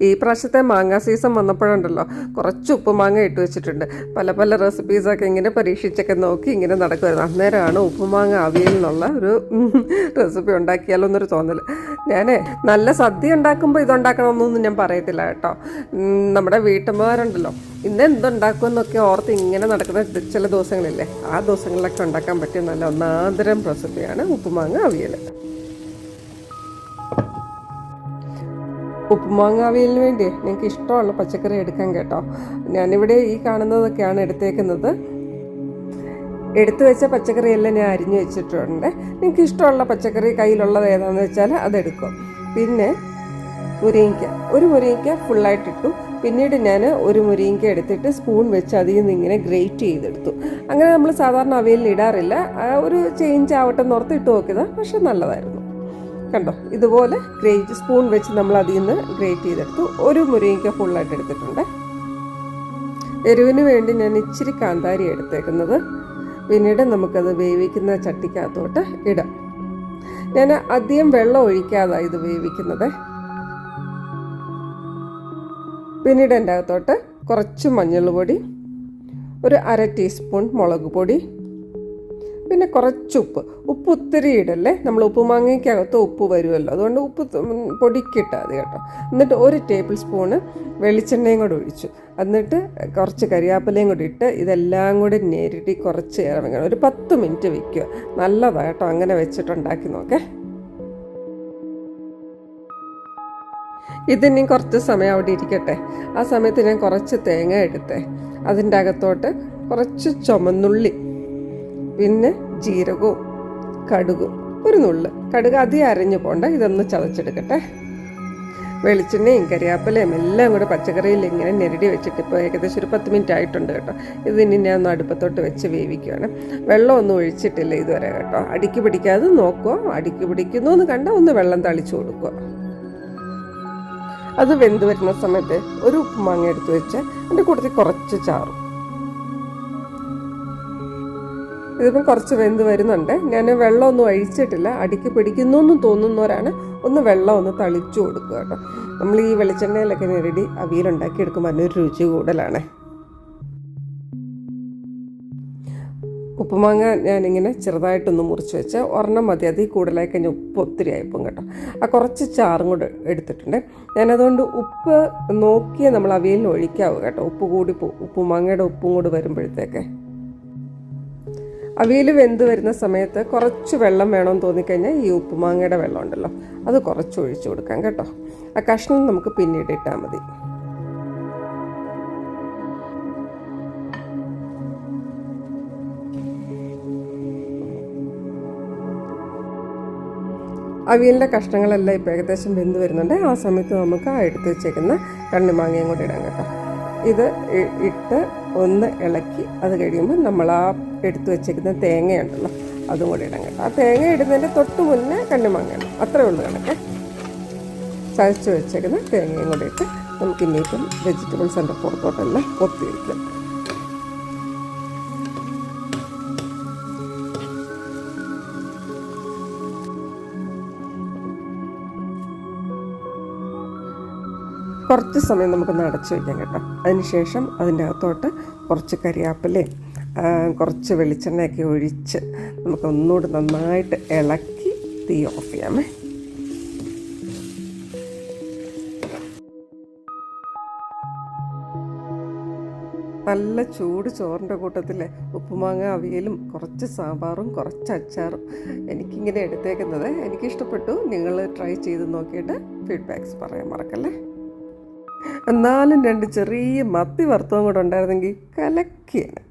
ഈ പ്രാവശ്യത്തെ മാങ്ങ സീസൺ വന്നപ്പോഴുണ്ടല്ലോ കുറച്ച് ഉപ്പുമാങ്ങ ഇട്ട് വെച്ചിട്ടുണ്ട്. പല പല റെസിപ്പീസൊക്കെ ഇങ്ങനെ പരീക്ഷിച്ചൊക്കെ നോക്കി ഇങ്ങനെ നടക്കുമായിരുന്നു അന്നേരമാണ് ഉപ്പുമാങ്ങ അവിയൽ എന്നുള്ള ഒരു റെസിപ്പി ഉണ്ടാക്കിയാലോ എന്നൊരു തോന്നൽ ഞാനേ നല്ല സദ്യ ഉണ്ടാക്കുമ്പോൾ ഇതുണ്ടാക്കണമെന്നൊന്നും ഞാൻ പറയത്തില്ല കേട്ടോ. നമ്മുടെ വീട്ടമ്മമാരുണ്ടല്ലോ ഇന്ന് എന്തുണ്ടാക്കുമെന്നൊക്കെ ഓർത്ത് ഇങ്ങനെ നടക്കുന്ന ചില ദിവസങ്ങളില്ലേ ആ ദിവസങ്ങളിലൊക്കെ ഉണ്ടാക്കാൻ പറ്റിയ നല്ല ഒന്നാന്തരം റെസിപ്പിയാണ് ഉപ്പുമാങ്ങ അവിയൽ ഉപ്പുമാങ്ങ വേണ്ടി നിങ്ങൾക്ക് ഇഷ്ടമുള്ള പച്ചക്കറി എടുക്കാൻ കേട്ടോ. ഞാനിവിടെ ഈ കാണുന്നതൊക്കെയാണ് എടുത്തേക്കുന്നത്. എടുത്തു വെച്ച പച്ചക്കറിയെല്ലാം ഞാൻ അരിഞ്ഞു വെച്ചിട്ടുണ്ട്. നിങ്ങൾക്ക് ഇഷ്ടമുള്ള പച്ചക്കറി കയ്യിലുള്ളത് ഏതാണെന്ന് വെച്ചാൽ അതെടുക്കും. പിന്നെ മുരിങ്ങയ്ക്ക. ഒരു മുരിങ്ങയ്ക്ക ഫുള്ളായിട്ട് ഇട്ടു പിന്നീട് ഞാൻ ഒരു മുരിങ്ങയ്ക്ക എടുത്തിട്ട് സ്പൂൺ വെച്ച് അതിൽ നിന്ന് ഇങ്ങനെ ഗ്രേറ്റ് ചെയ്തെടുത്തു. അങ്ങനെ നമ്മൾ സാധാരണ അവയിൽ ഇടാറില്ല. ഒരു ചേഞ്ച് ആവട്ടെ എന്ന് ഓർത്ത് ഇട്ട് നോക്കിയതാണ് പക്ഷെ നല്ലതായിരുന്നു. കണ്ടോ? ഇതുപോലെ ഗ്രേറ്റ് സ്പൂൺ വെച്ച് നമ്മൾ അതിൽ നിന്ന് ഗ്രേറ്റ് ചെയ്തെടുത്തു. ഒരു മുരിങ്ങയ്ക്ക ഫുള്ളായിട്ട് എടുത്തിട്ടുണ്ട്. എരിവിന് വേണ്ടി ഞാൻ ഇച്ചിരി കാന്താരി എടുത്തേക്കുന്നത്. പിന്നീട് നമുക്കത് വേവിക്കുന്ന ചട്ടിക്കകത്തോട്ട് ഇടാം. ഞാൻ അധികം വെള്ളം ഒഴിക്കാതെ ഇത് വേവിക്കുന്നത്. പിന്നീട് എന്റെ അകത്തോട്ട് കുറച്ച് മഞ്ഞൾ പൊടി ഒരു അര ടീസ്പൂൺ മുളക് പൊടി പിന്നെ കുറച്ച് ഉപ്പ്. ഉപ്പ് ഒത്തിരി ഇടല്ലേ? നമ്മൾ ഉപ്പ് മാങ്ങയ്ക്കകത്ത് ഉപ്പ് വരുമല്ലോ. അതുകൊണ്ട് ഉപ്പ് ത- ഉം, പൊടിക്കിട്ടാൽ മതി കേട്ടോ. എന്നിട്ട് ഒരു ടേബിൾ സ്പൂണ് വെളിച്ചെണ്ണയും കൂടെ ഒഴിച്ചു. എന്നിട്ട് കുറച്ച് കരിയാപ്പിലയും കൂടി ഇട്ട് ഇതെല്ലാം കൂടി നേരിട്ട് കുറച്ച് ഇറങ്ങണം ഒരു പത്ത് മിനിറ്റ് വെക്കുക. നല്ലതാണ് കേട്ടോ. അങ്ങനെ വെച്ചിട്ടുണ്ടാക്കി നോക്കേ. ഇതിനി കുറച്ച് സമയം അവിടെ ഇരിക്കട്ടെ. ആ സമയത്ത് ഞാൻ കുറച്ച് തേങ്ങ എടുത്തേ. അതിന്റെ അകത്തോട്ട് കുറച്ച് ചുമന്നുള്ളി പിന്നെ ജീരകവും കടുകും. ഒരു നുള്ള്. കടുക് അധികം അരഞ്ഞു പോണ്ട. ഇതൊന്ന് ചതച്ചെടുക്കട്ടെ. വെളിച്ചെണ്ണയും കരിയാപ്പലയും എല്ലാം കൂടെ പച്ചക്കറിയിൽ ഇങ്ങനെ ഞെരടി വെച്ചിട്ട് ഇപ്പോൾ ഏകദേശം ഒരു പത്ത് മിനിറ്റ് ആയിട്ടുണ്ട് കേട്ടോ. ഇത് ഇനി ഞാൻ ഒന്ന് അടുപ്പത്തോട്ട് വെച്ച് വേവിക്കുകയാണ് വെള്ളമൊന്നും ഒഴിച്ചിട്ടില്ല ഇതുവരെ കേട്ടോ. അടിക്ക് പിടിക്കാതെ നോക്കുക അടിക്ക് പിടിക്കുന്നു എന്ന് കണ്ടാൽ ഒന്ന് വെള്ളം തളിച്ചു കൊടുക്കുക അത് വെന്ത് വരുന്ന സമയത്ത് ഒരു ഉപ്പുമാങ്ങ എടുത്ത് വെച്ച് അതിന്റെ കൂട്ടത്തിൽ കുറച്ച് ചാറും. ഇതിപ്പം കുറച്ച് വെന്ത് വരുന്നുണ്ട്. ഞാൻ വെള്ളമൊന്നും ഒഴിച്ചിട്ടില്ല. അടിക്ക് പിടിക്കുന്നു എന്ന് തോന്നുന്നവരാണ് ഒന്ന് വെള്ളം ഒന്ന് തളിച്ചു കൊടുക്കുക കേട്ടോ. നമ്മൾ ഈ വെളിച്ചെണ്ണയിലൊക്കെ നേരിടി അവിയലുണ്ടാക്കി എടുക്കുമ്പോൾ അതിനൊരു രുചി കൂടുതലാണ്. ഉപ്പുമാങ്ങ ഞാനിങ്ങനെ ചെറുതായിട്ടൊന്ന് മുറിച്ച് വെച്ച് ഒരെണ്ണം മതി. അതിൽ കൂടുതലായി കഴിഞ്ഞാൽ ഉപ്പ് ഒത്തിരി ആയിപ്പം കേട്ടോ. ആ കുറച്ച് ചാറും കൂടെ എടുത്തിട്ടുണ്ട്. ഞാനതുകൊണ്ട് ഉപ്പ് നോക്കിയേ നമ്മൾ അവിയലിൽ ഒഴിക്കാവൂ കേട്ടോ. ഉപ്പ് കൂടി ഉപ്പുമാങ്ങയുടെ ഉപ്പും കൂടി വരുമ്പോഴത്തേക്ക്. അവിയൽ വെന്ത് വരുന്ന സമയത്ത് കുറച്ച് വെള്ളം വേണമെന്ന് തോന്നിക്കഴിഞ്ഞാൽ ഈ ഉപ്പുമാങ്ങയുടെ വെള്ളം ഉണ്ടല്ലോ. അത് കുറച്ച് ഒഴിച്ചു കൊടുക്കാം കേട്ടോ. ആ കഷ്ണം നമുക്ക് പിന്നീട് ഇട്ടാൽ മതി. അവിയലിന്റെ കഷ്ണങ്ങളെല്ലാം ഇപ്പോൾ ഏകദേശം വെന്ത് വരുന്നുണ്ട്. ആ സമയത്ത് നമുക്ക് ആ എടുത്ത് വെച്ചേക്കുന്ന കണ്ണിമാങ്ങയും കൂടി ഇടാം കേട്ടോ. ഇത് ഇട്ട് ഒന്ന് ഇളക്കി അത് കഴിയുമ്പോൾ നമ്മൾ ആ എടുത്തു വെച്ചേക്കുന്ന തേങ്ങയുണ്ടല്ലോ അതും കൂടി ഇടാൻ കേട്ടോ. ആ തേങ്ങ ഇടുന്നതിന്റെ തൊട്ട് മുന്നേ കണ്ണിമാങ്ങ ഇടണം. അത്രേ ഉള്ളൂ കണക്ക്. ചതച്ച് വെച്ചേക്കുന്ന തേങ്ങയും കൂടി ഇട്ട് നമുക്ക് ഇനിയിപ്പം വെജിറ്റബിൾസ് എന്റെ പുറത്തോട്ടെല്ലാം കൊത്തി വയ്ക്കാം കുറച്ച് സമയം നമുക്ക് അടച്ചു വയ്ക്കാം കേട്ടോ. അതിനുശേഷം അതിന്റെ അകത്തോട്ട് കുറച്ച് കരിയാപ്പിലയും കുറച്ച് വെളിച്ചെണ്ണയൊക്കെ ഒഴിച്ച് നമുക്ക് ഒന്നുകൂടി നന്നായിട്ട് ഇളക്കി തീ ഓഫ് ചെയ്യാമേ. നല്ല ചൂട് ചോറിന്റെ കൂട്ടത്തിൽ ഉപ്പുമാങ്ങ അവിയലും കുറച്ച് സാമ്പാറും കുറച്ച് അച്ചാറും എനിക്കിങ്ങനെ എടുത്തേക്കുന്നത്. എനിക്കിഷ്ടപ്പെട്ടു. നിങ്ങൾ ട്രൈ ചെയ്ത് നോക്കിയിട്ട് ഫീഡ്ബാക്ക്സ് പറയാൻ മറക്കല്ലേ. എന്നാലും രണ്ട് ചെറിയ മത്തി വർത്തവും കൂടെ ഉണ്ടായിരുന്നെങ്കിൽ കലക്കിയാണ്